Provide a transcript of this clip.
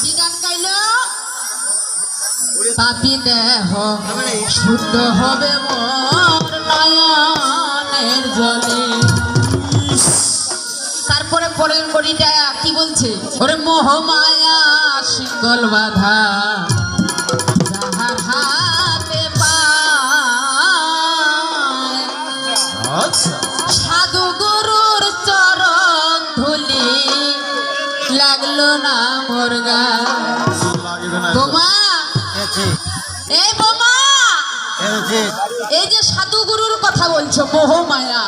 কি গান গাইল? পাপি দেহ শুদ্ধ হবে মোর জলে। তারপরে পরের কড়িটা কি বলছে? ওরে মোহ মায়া শিকল বাধা। হাতে সাধু লাগল না মোর গাছ বোমা। এই বোমা। এই যে সাধু গুরুর কথা বলছো মোহ মায়া।